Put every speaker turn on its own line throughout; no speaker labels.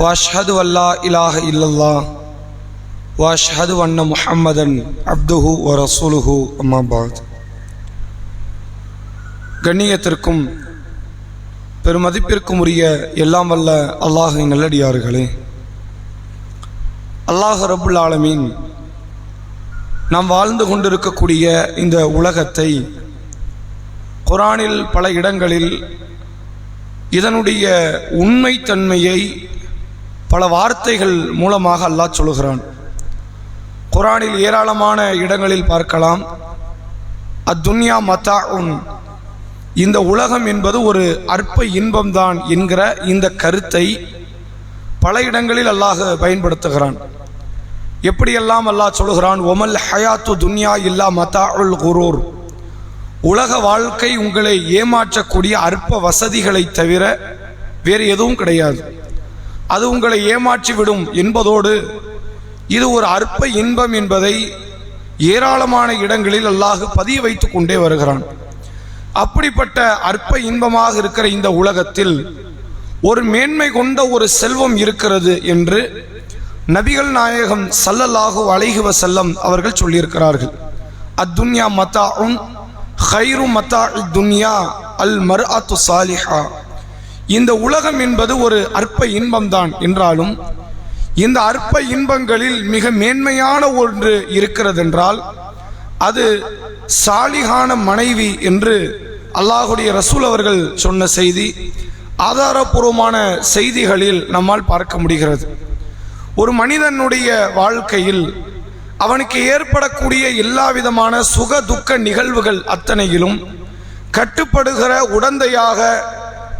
واشهد ان لا اله الا الله واشهد ان محمدا عبده ورسوله اما بعد கண்ணியத்திற்கும் பெருமதிப்பிற்கும் உரிய எல்லாம் வல்ல அல்லாஹின் நல்லடியார்களே அல்லாஹ் ரபுல் ஆலமீன் நாம் வாழ்ந்து கொண்டிருக்கக்கூடிய இந்த உலகத்தை குரானில் பல இடங்களில் இதனுடைய உண்மைத்தன்மையை பல வார்த்தைகள் மூலமாக அல்லாஹ் சொல்லுகிறான். குரானில் ஏராளமான இடங்களில் பார்க்கலாம். அத்துன்யா மத்தா உன் இந்த உலகம் என்பது ஒரு அற்ப இன்பம்தான் என்கிற இந்த கருத்தை பல இடங்களில் அல்லாஹ் பயன்படுத்துகிறான். எப்படியெல்லாம் அல்லாஹ் சொல்லுகிறான் ஒமல் ஹயாத்து துன்யா இல்லா மத்தா உல் குரூர். உலக வாழ்க்கை உங்களை ஏமாற்றக்கூடிய அற்ப வசதிகளை தவிர வேறு எதுவும் கிடையாது. அது உங்களை ஏமாற்றி விடும் என்பதோடு இது ஒரு அற்ப இன்பம் என்பதை ஏராளமான இடங்களில் அல்லாஹ் பதிய வைத்து கொண்டே வருகிறான். அப்படிப்பட்ட அற்ப இன்பமாக இருக்கிற இந்த உலகத்தில் ஒரு மேன்மை கொண்ட ஒரு செல்வம் இருக்கிறது என்று நபிகள் நாயகம் சல்லல்லாஹு அலைஹி வசல்லம் அவர்கள் சொல்லியிருக்கிறார்கள். அத்துன்யா மத்தா உன் ஹைரு மத்தா துன்யா அல் மர் அத்து சாலிஹா. இந்த உலகம் என்பது ஒரு அற்ப இன்பம்தான் என்றாலும் இந்த அற்ப இன்பங்களில் மிக மேன்மையான ஒன்று இருக்கிறதென்றால் அது சாலிகான மனைவி என்று அல்லாஹுடைய ரசூல் அவர்கள் சொன்ன செய்தி ஆதாரபூர்வமான செய்திகளில் நம்மால் பார்க்க முடிகிறது. ஒரு மனிதனுடைய வாழ்க்கையில் அவனுக்கு ஏற்படக்கூடிய எல்லா விதமான சுக துக்க நிகழ்வுகள் அத்தனையிலும் கட்டுப்படுகிற உடந்தையாக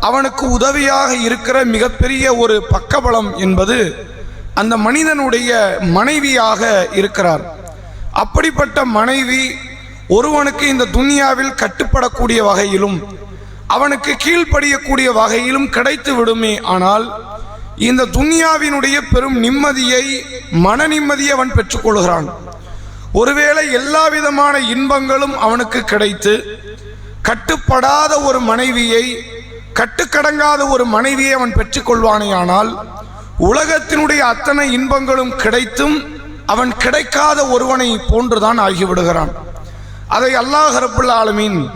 அவனுக்கு உதவியாக இருக்கிற மிகப்பெரிய ஒரு பக்கபலம் என்பது அந்த மனிதனுடைய மனைவியாக இருக்கிறார். அப்படிப்பட்ட மனைவி ஒருவனுக்கு இந்த துன்யாவில் கட்டுப்படக்கூடிய வகையிலும் அவனுக்கு கீழ்ப்படியக்கூடிய வகையிலும் கிடைத்து விடுமே ஆனால் இந்த துன்யாவினுடைய பெரும் நிம்மதியை மன நிம்மதியை அவன் பெற்றுக்கொள்கிறான். ஒருவேளை எல்லா விதமான இன்பங்களும் அவனுக்கு கிடைத்து கட்டுப்படாத ஒரு மனைவியை கட்டுக்கடங்காத ஒரு மனைவியை அவன் பெற்றுக்கொள்வானேயானால் உலகத்தினுடைய அத்தனை இன்பங்களும் கிடைத்தும் அவன் கிடைக்காத ஒருவனை போன்றுதான் ஆகிவிடுகிறான். அதை அல்லாஹ் ரபுல் ஆலமீன்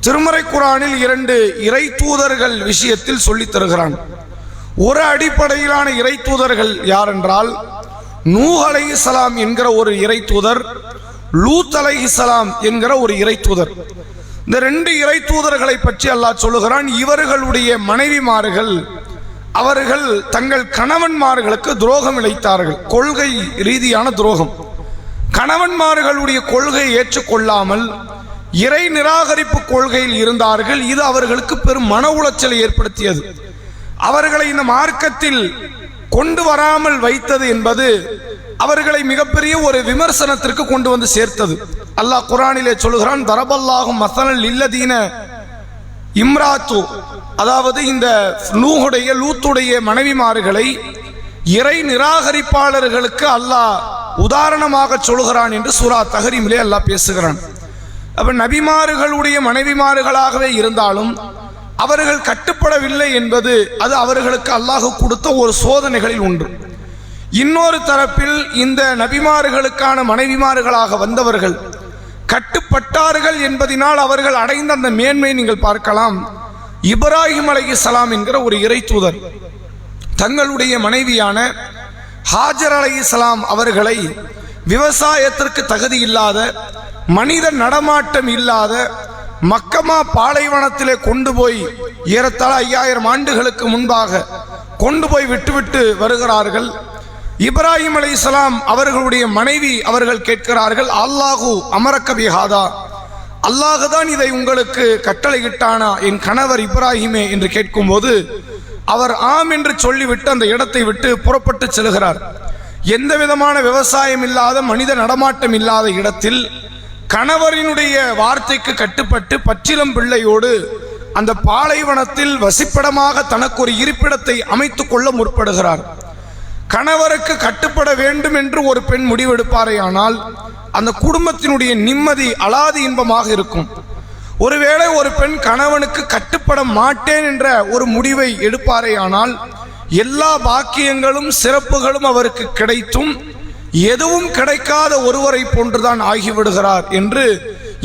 திருமறை குரானில் இரண்டு இறை தூதர்கள் விஷயத்தில் சொல்லித் தருகிறான். ஒரு அடிப்படையிலான இறை தூதர்கள் யார் என்றால் நூ அலை இஸ்லாம் என்கிற ஒரு இறை தூதர் லூத் அலைஹிஸ்ஸலாம் என்கிற ஒரு இறை தூதர். இந்த ரெண்டு இறை தூதர்களை பற்றி அல்லாஹ் சொல்லுகிறான். இவர்களுடைய மனைவிமார்கள் அவர்கள் தங்கள் கணவன்மார்களுக்கு துரோகம் இழைத்தார்கள். கொள்கை ரீதியான துரோகம். கணவன்மார்களுடைய கொள்கையை ஏற்றுக்கொள்ளாமல் இறை நிராகரிப்பு கொள்கையில் இருந்தார்கள். இது அவர்களுக்கு பெரும் மன உளைச்சலை ஏற்படுத்தியது. அவர்களை இந்த மார்க்கத்தில் கொண்டு வராமல் வைத்தது என்பது அவர்களை மிகப்பெரிய ஒரு விமர்சனத்திற்கு கொண்டு வந்து சேர்த்தது. அல்லாஹ் குரானிலே சொல்லுகிறான் தரபல்லாகும் மசனல் இல்லதீன இம்ராத்து. அதாவது இந்த நூகுடைய லூத்துடைய மனைவிமார்களை இறை நிராகரிப்பாளர்களுக்கு அல்லாஹ் உதாரணமாக சொல்கிறான் என்று சூரா தஹரீமிலே அல்லாஹ் பேசுகிறான். அப்ப நபிமார்களுடைய மனைவிமார்களாகவே இருந்தாலும் அவர்கள் கட்டுப்படவில்லை என்பது அது அவர்களுக்கு அல்லாஹ் கொடுத்த ஒரு சோதனைகளில் ஒன்று. இன்னொரு தரப்பில் இந்த நபிமார்களுக்கான மனைவிமார்களாக வந்தவர்கள் கட்டுப்பட்டார்கள் என்பதினால் அவர்கள் அடைந்த அந்த மேன்மை நீங்கள் பார்க்கலாம். இப்ராஹிம் அலைஹிஸ்ஸலாம் என்கிற ஒரு இறை தூதர் தங்களுடைய மனைவியான ஹாஜர் அலைஹிஸ்ஸலாம் அவர்களை விவசாயத்திற்கு தகுதி இல்லாத மனித நடமாட்டம் இல்லாத மக்கமா பாலைவனத்திலே கொண்டு போய் ஏறத்தாழ ஐயாயிரம் ஆண்டுகளுக்கு முன்பாக கொண்டு போய் விட்டுவிட்டு வருகிறார்கள். இப்ராஹிம் அலைஹிஸ்ஸலாம் அவர்களுடைய மனைவி அவர்கள் கேட்கிறார்கள் அல்லாஹு அமரக்கபிஹாதா அல்லாஹு தான் இதை உங்களுக்கு கட்டளையிட்டானா? என் கணவர் இப்ராஹிமே என்று கேட்கும்போது அவர் ஆம் என்று சொல்லிவிட்டு அந்த இடத்தை விட்டு புறப்பட்டு செல்கிறார். எந்த விதமான விவசாயம் இல்லாத மனித நடமாட்டம் இல்லாத இடத்தில் கணவரினுடைய வார்த்தைக்கு கட்டுப்பட்டு பச்சிலம் பிள்ளையோடு அந்த பாலைவனத்தில் வசிப்பிடமாக தனக்கு ஒரு இருப்பிடத்தை அமைத்துக் கொள்ள முற்படுகிறார். கணவருக்கு கட்டுப்பட வேண்டும் என்று ஒரு பெண் முடிவெடுப்பாரேயானால் அந்த குடும்பத்தினுடைய நிம்மதி அலாதி இன்பமாக இருக்கும். ஒருவேளை ஒரு பெண் கணவனுக்கு கட்டுப்பட மாட்டேன் என்ற ஒரு முடிவை எடுப்பாரேயானால் எல்லா பாக்கியங்களும் சிறப்புகளும் அவருக்கு கிடைத்தும் எதுவும் கிடைக்காத ஒருவரை போன்றுதான் ஆகிவிடுகிறார் என்று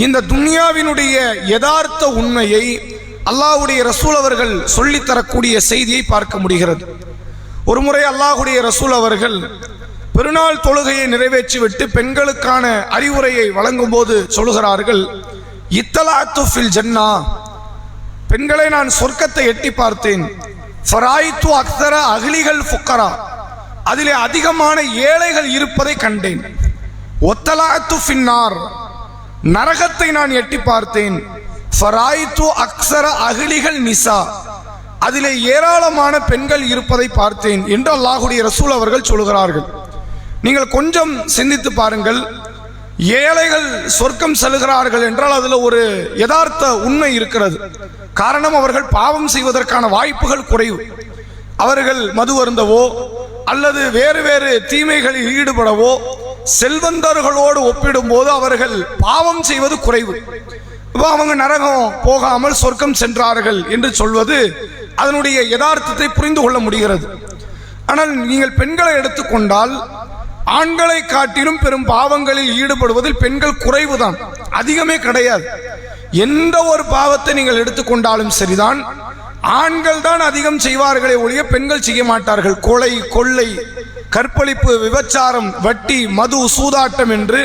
இந்த துன்யாவினுடைய யதார்த்த உண்மையை அல்லாஹ்வுடைய ரசூல் அவர்கள் சொல்லித்தரக்கூடிய செய்தியை பார்க்க முடிகிறது. ஒரு முறை அல்லாஹுடைய ரசூல் அவர்கள் பெருநாள் தொழுகையை நிறைவேற்றிவிட்டு பெண்களுக்கான அறிவுரையை வழங்கும் போது சொல்லுகிறார்கள் இத்தலாத்து ஃபில் ஜன்னா. பெண்களை நான் சொர்க்கத்தை எட்டி பார்த்தேன். ஃபராய்த்து அக்தர அகிலிகள் ஃபுக்கரா. அதிலே அதிகமான ஏழைகள் இருப்பதை கண்டேன். ஒத்தலாத்து ஃபின்னார். நரகத்தை நான் எட்டி பார்த்தேன். ஃபராய்த்து அக்ஸர அகிலிகள் நிசா. அதிலே ஏராளமான பெண்கள் இருப்பதை பார்த்தேன் என்று அல்லாஹுடைய ரசூல் அவர்கள் சொல்கிறார்கள் நீங்கள் கொஞ்சம் சிந்தித்து பாருங்கள். ஏழைகள் சொர்க்கம் செல்கிறார்கள் என்றால் அதில் ஒரு யதார்த்த உண்மை இருக்கிறது. காரணம் அவர்கள் பாவம் செய்வதற்கான வாய்ப்புகள் குறைவு. அவர்கள் மது அருந்தவோ அல்லது வேறு வேறு தீமைகளில் ஈடுபடவோ செல்வந்தர்களோடு ஒப்பிடும்போது அவர்கள் பாவம் செய்வது குறைவு. இப்போ அவங்க நரகம் போகாமல் சொர்க்கம் சென்றார்கள் என்று சொல்வது அதனுடைய யதார்த்தத்தை புரிந்து கொள்ள முடிகிறது. ஆனால் நீங்கள் பெண்களை எடுத்துக்கொண்டால் ஆண்களை காட்டிலும் பெரும் பாவங்களில் ஈடுபடுவதில் பெண்கள் குறைவுதான். அதிகமே கிடையாது. எந்த ஒரு பாவத்தை நீங்கள் எடுத்துக்கொண்டாலும் சரிதான். ஆண்கள் தான் அதிகம் செய்வார்களே ஒழிய பெண்கள் செய்ய மாட்டார்கள். கொலை கொள்ளை கற்பழிப்பு விபச்சாரம் வட்டி மது சூதாட்டம் என்று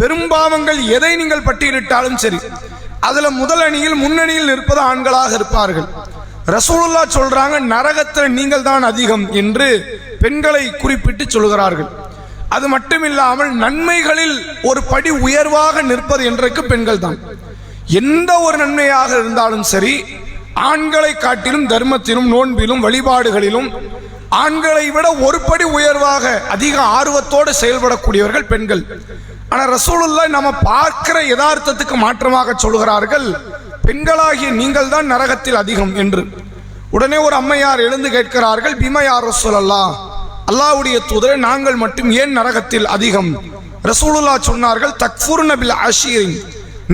பெரும்பாவங்கள் எதை நீங்கள் பட்டியலிட்டாலும் சரி அதில் முதல் அணியில் முன்னணியில் நிற்பது ஆண்களாக இருப்பார்கள். ரசூலுல்லா சொல்றாங்க நரகத்தில் நீங்கள் தான் அதிகம் என்று பெண்களை குறிப்பிட்டு சொல்கிறார்கள். அது மட்டும் இல்லாமல் நன்மைகளில் ஒரு படி உயர்வாக நிற்பது என்றைக்கு பெண்கள் தான் எந்த ஒரு நன்மையாக இருந்தாலும் சரி ஆண்களை காட்டிலும் தர்மத்திலும் நோன்பிலும் வழிபாடுகளிலும் ஆண்களை விட ஒரு படி உயர்வாக அதிக ஆர்வத்தோடு செயல்படக்கூடியவர்கள் பெண்கள். ஆனால் ரசூலுல்லா நம்ம பார்க்கிற யதார்த்தத்துக்கு மாற்றமாக சொல்கிறார்கள் பெண்களாகிய நீங்கள் தான் நரகத்தில் அதிகம் என்று. உடனே ஒரு அம்மையார் எழுந்து கேட்கிறார்கள் பிமயார் ரசூலல்லா அல்லாவுடைய தூதரை நாங்கள் மட்டும் ஏன் நரகத்தில் அதிகம்? ரசூலுல்லா சொன்னார்கள் தக்ஃபூர் நபில் அஷீரின்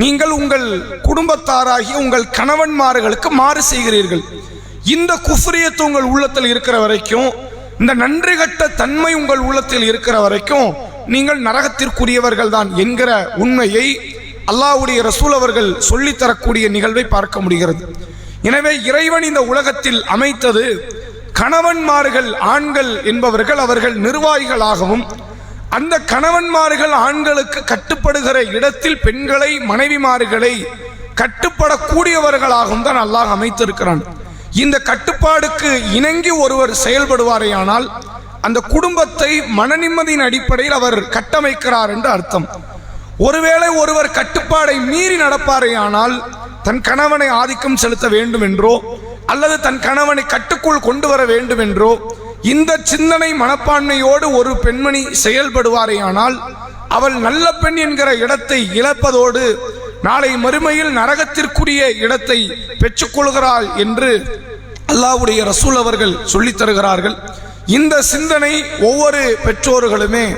நீங்கள் உங்கள் குடும்பத்தாராகிய உங்கள் கணவன்மார்களுக்கு மாறு செய்கிறீர்கள். இந்த குஃப்ரியத்து உங்கள் உள்ளத்தில் இருக்கிற வரைக்கும் இந்த நன்றி கட்ட தன்மை உங்கள் உள்ளத்தில் இருக்கிற வரைக்கும் நீங்கள் நரகத்திற்குரியவர்கள் தான் என்கிற உண்மையை அல்லாவுடைய ரசூல் அவர்கள் சொல்லித்தரக்கூடிய நிகழ்வை பார்க்க முடிகிறது. எனவே இறைவன் இந்த உலகத்தில் அமைத்தது கணவன்மார்கள் ஆண்கள் என்பவர்கள் அவர்கள் நிர்வாகிகளாகவும் அந்த கணவன்மார்கள் ஆண்களுக்கு கட்டுப்படுகிற இடத்தில் பெண்களை மனைவிமார்களை கட்டுப்படக்கூடியவர்களாகவும் தான் அல்லாஹ் அமைத்திருக்கிறான். இந்த கட்டுப்பாடுக்கு இணங்கி ஒருவர் செயல்படுவாரேயானால் அந்த குடும்பத்தை மனநிம்மதியின் அடிப்படையில் அவர் கட்டமைக்கிறார் என்று அர்த்தம். ஒருவேளை ஒருவர் கட்டுப்பாடை மீறி நடப்பாரே ஆனால் தன் கணவனை ஆதிக்கம் செலுத்த வேண்டும் என்றோ அல்லது தன் கணவனை கட்டுக்குள் கொண்டு வர வேண்டும் என்றோ இந்த சிந்தனை மனப்பான்மையோடு ஒரு பெண்மணி செயல்படுவாரேயானால் அவள் நல்ல பெண் என்கிற இடத்தை இழப்பதோடு நாளை மறுமையில் நரகத்திற்குரிய இடத்தை பெற்றுக்கொள்கிறாள் என்று அல்லாவுடைய ரசூல் அவர்கள் சொல்லித் தருகிறார்கள். இந்த சிந்தனை ஒவ்வொரு பெற்றோர்களுமே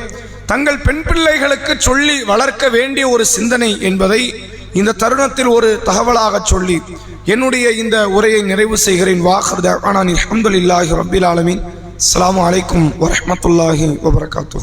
தங்கள் பெண் பிள்ளைகளுக்கு சொல்லி வளர்க்க வேண்டிய ஒரு சிந்தனை என்பதை இந்த தருணத்தில் ஒரு தகவலாக சொல்லி என்னுடைய இந்த உரையை நிறைவு செய்கிறேன். வாஹர் ஆனால் அஹமதுல்லாஹி ரபில் ஆலமின். அஸ்ஸலாமு வலைக்கம் வரமத்துல்லாஹி வபரகாத்து